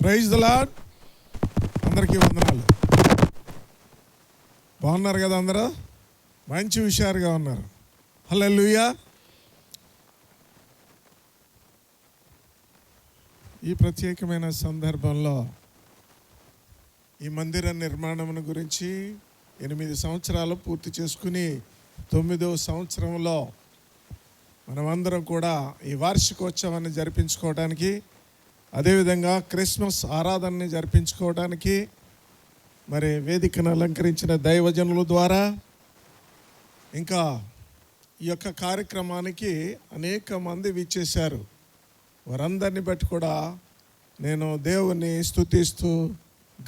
Praise the lord అందరికీ వందనాలు. బాగున్నారు కదా అందరూ? మంచి హుషారుగా ఉన్నారు. హలో లూయా ఈ ప్రత్యేకమైన సందర్భంలో ఈ మందిర నిర్మాణం గురించి ఎనిమిది సంవత్సరాలు పూర్తి చేసుకుని తొమ్మిదవ సంవత్సరంలో మనమందరం కూడా ఈ వార్షికోత్సవాన్ని జరిపించుకోవడానికి అదేవిధంగా క్రిస్మస్ ఆరాధనని జరిపించుకోవడానికి మరి వేదికను అలంకరించిన దైవజనుల ద్వారా ఇంకా ఈ యొక్క కార్యక్రమానికి అనేక మంది విచ్చేశారు. వారందరిని బట్టి కూడా నేను దేవుని స్తుతిస్తూ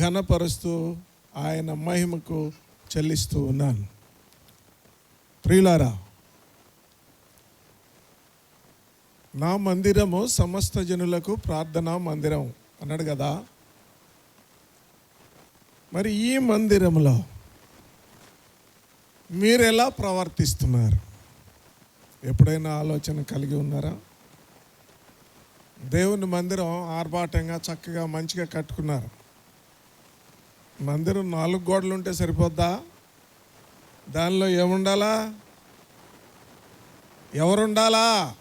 ఘనపరుస్తూ ఆయన మహిమకు చెల్లిస్తూ ఉన్నాను. ప్రియులారా నా మందిరము సమస్త జనులకు ప్రార్థనా మందిరం అన్నాడు కదా. మరి ఈ మందిరంలో మీరు ఎలా ప్రవర్తిస్తున్నారు? ఎప్పుడైనా ఆలోచన కలిగి ఉన్నారా? దేవుని మందిరం ఆర్భాటంగా చక్కగా మంచిగా కట్టుకున్నారు. మందిరం నాలుగు గోడలు ఉంటే సరిపోద్దా? దానిలో ఏముండాలా? ఎవరుండాలా?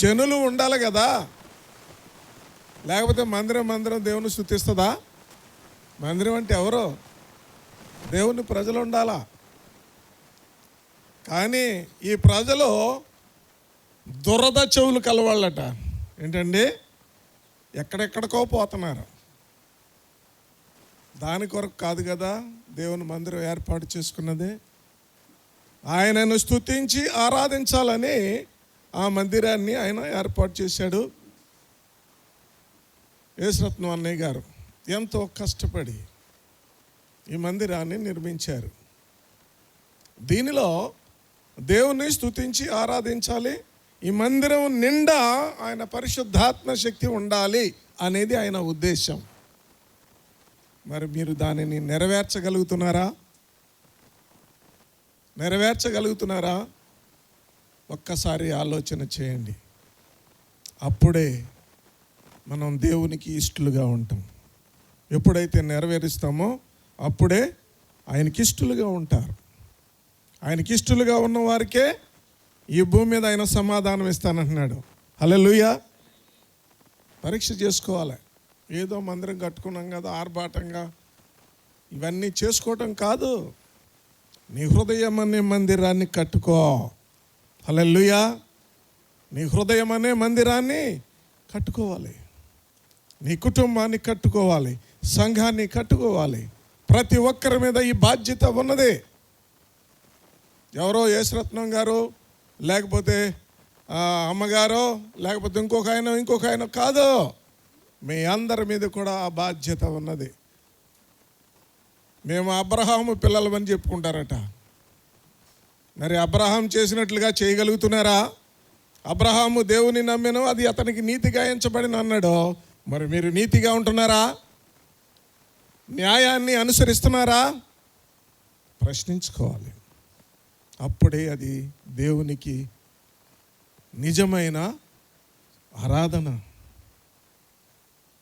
జనులు ఉండాలి కదా. లేకపోతే మందిరం మందిరం దేవుని స్థుతిస్తుందా? మందిరం అంటే ఎవరు? దేవుని ప్రజలు ఉండాలా? కానీ ఈ ప్రజలు దురద చెవులు కలవాళ్ళట. ఏంటండి? ఎక్కడెక్కడికో పోతున్నారు. దాని కొరకు కాదు కదా దేవుని మందిరం ఏర్పాటు చేసుకున్నది. ఆయనను స్తుతించి ఆరాధించాలని ఆ మందిరాన్ని ఆయన ఏర్పాటు చేశాడు. యేసరత్నం అన్నయ్య గారు ఎంతో కష్టపడి ఈ మందిరాన్ని నిర్మించారు. దీనిలో దేవుని స్తుతించి ఆరాధించాలి. ఈ మందిరం నిండా ఆయన పరిశుద్ధాత్మ శక్తి ఉండాలి అనేది ఆయన ఉద్దేశం. మరి మీరు దానిని నెరవేర్చగలుగుతున్నారా? నెరవేర్చగలుగుతున్నారా? ఒక్కసారి ఆలోచన చేయండి. అప్పుడే మనం దేవునికి ఇష్టలుగా ఉంటాం. ఎప్పుడైతే నెరవేరుస్తామో అప్పుడే ఆయనకి ఇష్టలుగా ఉంటారు. ఆయనకి ఇష్టలుగా ఉన్న వారికే ఈ భూమి మీద ఆయన సమాధానం ఇస్తానంటున్నాడు. లూయా పరీక్ష చేసుకోవాలి. ఏదో మందిరం కట్టుకున్నాం కదా ఆర్భాటంగా. ఇవన్నీ చేసుకోవటం కాదు. నీ హృదయం అనే మందిరాన్ని కట్టుకో. హలెల్లుయా. నీ హృదయం అనే మందిరాన్ని కట్టుకోవాలి. నీ కుటుంబాన్ని కట్టుకోవాలి. సంఘాన్ని కట్టుకోవాలి. ప్రతి ఒక్కరి మీద ఈ బాధ్యత ఉన్నది. ఎవరో యేసరత్నం గారు లేకపోతే అమ్మగారో లేకపోతే ఇంకొక ఆయన ఇంకొక ఆయన కాదు మీ అందరి మీద కూడా ఆ బాధ్యత ఉన్నది. మేము అబ్రహాము పిల్లలమని చెప్పుకుంటారట. మరి అబ్రహాం చేసినట్లుగా చేయగలుగుతున్నారా? అబ్రహాము దేవుని నమ్మెను అది అతనికి నీతిగా ఎంచబడిన అన్నాడు. మరి మీరు నీతిగా ఉంటున్నారా? న్యాయాన్ని అనుసరిస్తున్నారా? ప్రశ్నించుకోవాలి. అప్పుడే అది దేవునికి నిజమైన ఆరాధన.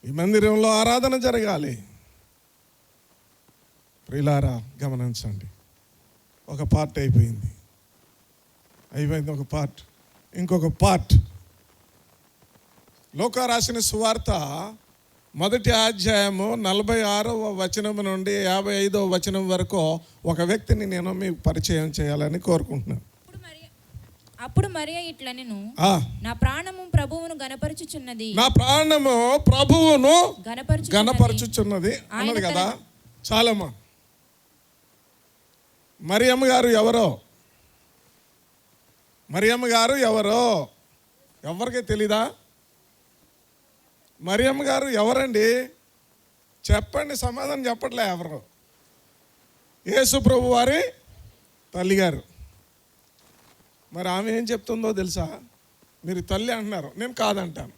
ఈ మందిరంలో ఆరాధన జరగాలి. ప్రిలారా గమనించండి. ఒక పార్ట్ అయిపోయింది. అయిపోయింది ఒక పార్ట్. ఇంకొక పార్ట్. లోక రాసిన సువార్త మొదటి అధ్యాయము నలభై ఆరవ వచనం నుండి యాభై ఐదవ వచనం వరకు ఒక వ్యక్తిని నేను మీకు పరిచయం చేయాలని కోరుకుంటున్నాను. అప్పుడు మరియ- ఇట్లనెను ఆ, నా ప్రాణము ప్రభువును గనపరుచుచున్నది నా ప్రాణము ప్రభువును గనపరుచు గణపరచుచున్నది అన్నది కదా. చాలమ్మా. మరియమ్మ గారు ఎవరో? మరియమ్మ గారు ఎవరో? ఎవరికి తెలీదా? మరియమ్మ గారు ఎవరండి? చెప్పండి సమాధానం చెప్పట్లే ఎవరు? యేసు ప్రభు వారి తల్లిగారు. మరి ఆమె ఏం చెప్తుందో తెలుసా? మీరు తల్లి అంటున్నారు నేను కాదంటాను.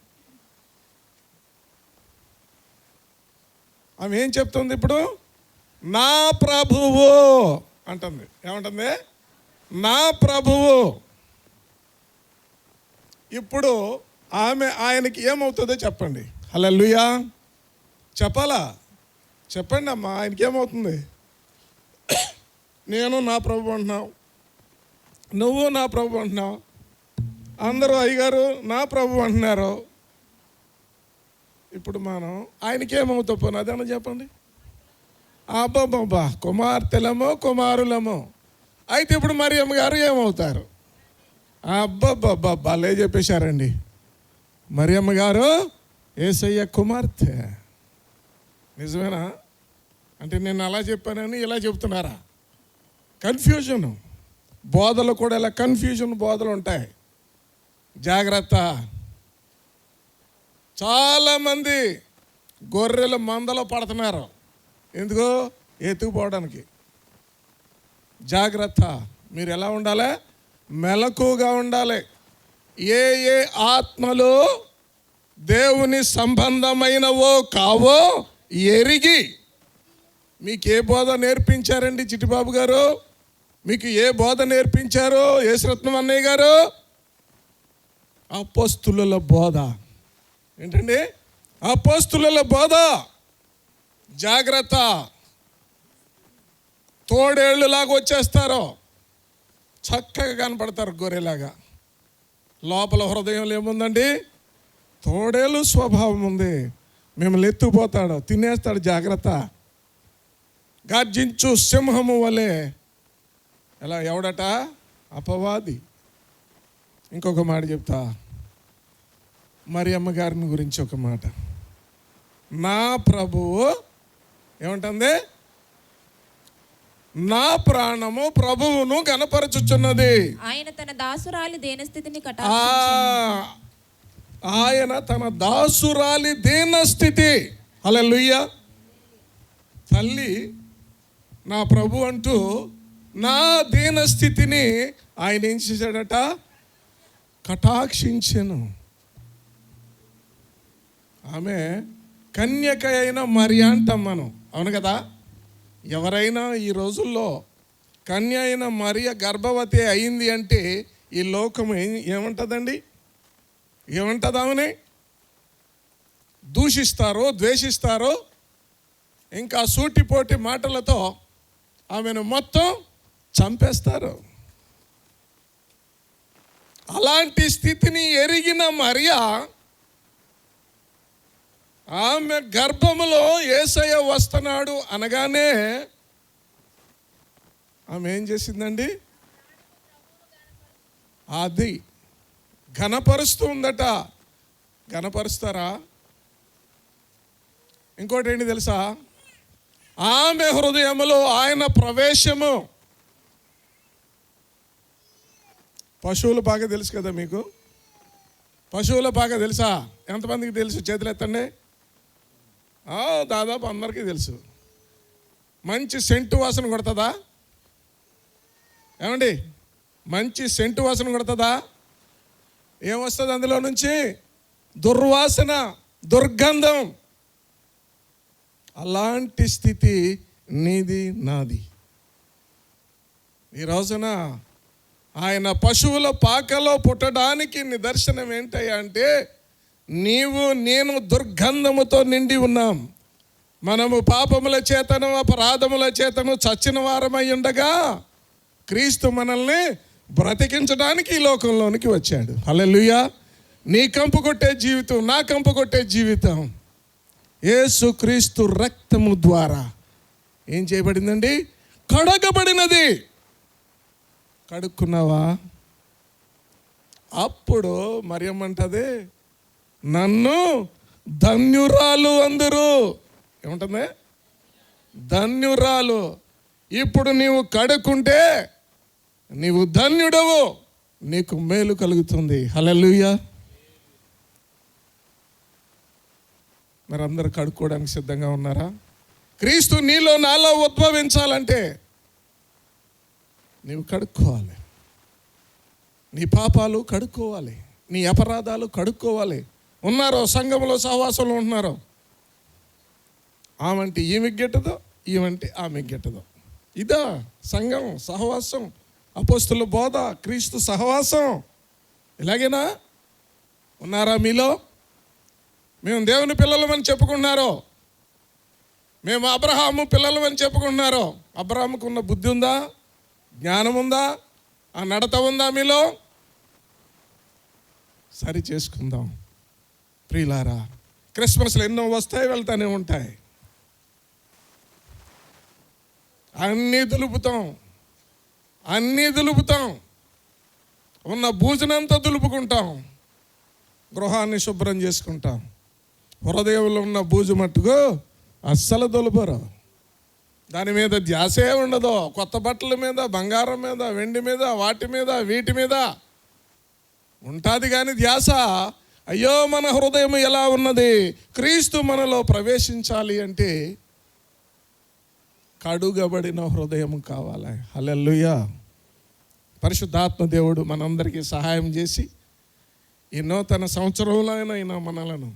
ఆమె ఏం చెప్తుంది ఇప్పుడు? నా ప్రభువు అంటుంది. ఏమంటుంది? నా ప్రభువు. ఇప్పుడు ఆమె ఆయనకి ఏమవుతుందో చెప్పండి. హల్లెలూయా. చెప్పాలా? చెప్పండి అమ్మా ఆయనకి ఏమవుతుంది? నేను నా ప్రభు అంటున్నావు. నువ్వు నా ప్రభు అంటున్నావు. అందరూ అయ్యగారు నా ప్రభు అంటున్నారు. ఇప్పుడు మనం ఆయనకి ఏమవుతావు పోనీ చెప్పండి. అబ్బాబ్బా కుమార్తెలమో కుమారులమో. అయితే ఇప్పుడు మరియమ్మ గారు ఏమవుతారు? అబ్బబ్బబ్బా భలే చెప్పేశారండి. మరియమ్మ గారు ఏసయ్య కుమార్తె. నిజమేనా? అంటే నేను అలా చెప్పానని ఇలా చెప్తున్నారా? కన్ఫ్యూజన్ బోధలు కూడా ఇలా కన్ఫ్యూజన్ బోధలు ఉంటాయి. జాగ్రత్త. చాలామంది గొర్రెలు మందలో పడుతున్నారు. ఎందుకు? ఎత్తుకుపోవడానికి. జాగ్రత్త. మీరు ఎలా ఉండాలి? మెలకుగా ఉండాలి. ఏ ఏ ఆత్మలు దేవుని సంబంధమైనవో కావో ఎరిగి మీకు ఏ బోధ నేర్పించారండి చిట్టిబాబు గారు? మీకు ఏ బోధ నేర్పించారు యేసరత్నం అన్నయ్య గారు? అపోస్తుల బోధ. ఏంటండి? అపోస్తుల బోధ. జాగ్రత్త. తోడేళ్ళులాగా వచ్చేస్తారు. చక్కగా కనపడతారు గొర్రెలాగా. లోపల హృదయంలో ఏముందండి? తోడేలు స్వభావం ఉంది. మిమ్మల్ని ఎత్తుకుపోతాడు తినేస్తాడు జాగ్రత్త. గర్జించు సింహము వలె. ఎలా ఎవడట? అపవాది. ఇంకొక మాట చెప్తా. మరి అమ్మగారిని గురించి ఒక మాట. నా ప్రభువు ఏమంటుంది? నా ప్రాణము ప్రభువును కనపరచుచున్నది ఆయన తన దాసురాలి దేనస్థితిని ఆ కటా ఆయన తన దాసురాలి దీన స్థితి హల్లెలూయా. తల్లి నా ప్రభు అంటూ నా దీన స్థితిని ఆయన ఏం చేశాడట? కటాక్షించెను. ఆమె కన్యక అయిన మరి అంటాం మనం. అవును కదా? ఎవరైనా ఈ రోజుల్లో కన్య అయిన మరియ గర్భవతి అయింది అంటే ఈ లోకం ఏమంటుందండి? ఏమంటుంది ఆమెని? దూషిస్తారో ద్వేషిస్తారో ఇంకా సూటిపోటి మాటలతో ఆమెను మొత్తం చంపేస్తారు. అలాంటి స్థితిని ఎరిగిన మరియా ఆమె గర్భములో ఏసయ్య వస్తున్నాడు అనగానే ఆమె ఏం చేసిందండి? అది ఘనపరుస్తూ ఉందట. ఘనపరుస్తారా? ఇంకోటి ఏంటి తెలుసా? ఆమె హృదయములో ఆయన ప్రవేశము. పశువులు బాగా తెలుసు కదా మీకు? పశువులు బాగా తెలుసా? ఎంతమందికి తెలుసు? చేతులు ఎత్తండి దాదాపు అందరికీ తెలుసు. మంచి సెంటు వాసన కొడుతుందా? ఏమండి? మంచి సెంటు వాసన కొడుతుందా? ఏమొస్తుంది అందులో నుంచి? దుర్వాసన దుర్గంధం. అలాంటి స్థితి నీది నాది. ఈ రోజున ఆయన పశువుల పాకలో పుట్టడానికి నిదర్శనం ఏంటయ్యా అంటే నీవు నేను దుర్గంధముతో నిండి ఉన్నాం. మనము పాపముల చేతను అపరాధముల చేతను చచ్చిన వారమై ఉండగా క్రీస్తు మనల్ని బ్రతికించడానికి ఈ లోకంలోనికి వచ్చాడు. హల్లెలూయా. నీ కంపు కొట్టే జీవితం నా కంపు కొట్టే జీవితం యేసు క్రీస్తు రక్తము ద్వారా. ఏం చేయబడిందండి? కడగబడినది. కడుక్కున్నావా? అప్పుడు మరియమ్మంటది నన్ను ధన్యురాలు అందరూ. ఏముంటుంది? ధన్యురాలు. ఇప్పుడు నీవు కడుక్కుంటే నీవు ధన్యుడవు. నీకు మేలు కలుగుతుంది. హల్లెలూయా. మరి అందరు కడుక్కోవడానికి సిద్ధంగా ఉన్నారా? క్రీస్తు నీలో నాలో ఉద్భవించాలంటే నీవు కడుక్కోవాలి. నీ పాపాలు కడుక్కోవాలి. నీ అపరాధాలు కడుక్కోవాలి. ఉన్నారో సంఘంలో సహవాసంలో ఉంటున్నారో? ఆమంటే ఈమెకి గిట్టదో ఈమంటే ఆమెకి గిట్టదో. ఇదా సంఘం సహవాసం అపోస్తుల బోధ క్రీస్తు సహవాసం. ఇలాగేనా ఉన్నారా మీలో? మేము దేవుని పిల్లలమని చెప్పుకుంటున్నారో? మేము అబ్రహాము పిల్లలమని చెప్పుకుంటున్నారో? అబ్రహాముకు ఉన్న బుద్ధి ఉందా? జ్ఞానం ఉందా? ఆ నడత ఉందా మీలో? సరి చేసుకుందాం. ప్రియులారా క్రిస్మస్లు ఎన్నో వస్తాయి వెళ్తానే ఉంటాయి. అన్నీ దులుపుతాం. అన్నీ దులుపుతాం. ఉన్న భూజనంతా దులుపుకుంటాం. గృహాన్ని శుభ్రం చేసుకుంటాం. హృదయంలో ఉన్న బూజు మట్టుకు అస్సలు దులుపరు. దాని మీద ధ్యాసే ఉండదు. కొత్త బట్టల మీద బంగారం మీద వెండి మీద వాటి మీద వీటి మీద. ఉంటుంది కానీ ధ్యాస. అయ్యో మన హృదయం ఎలా ఉన్నది? క్రీస్తు మనలో ప్రవేశించాలి అంటే కడుగబడిన హృదయం కావాలి. హల్లెలూయా. పరిశుద్ధాత్మ దేవుడు మనందరికీ సహాయం చేసి ఎన్నో తన సంవత్సరంలోనైనా మనలను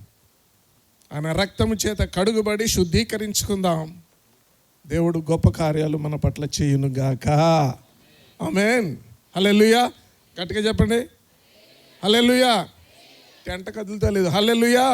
ఆయన రక్తము చేత కడుగుబడి శుద్ధీకరించుకుందాం. దేవుడు గొప్ప కార్యాలు మన పట్ల చేయునుగాక ఆమెన్. హల్లెలూయా. గట్టిగా చెప్పండి. హల్లెలూయా. టెంట కదులుతా లేదు హల్లెలూయా.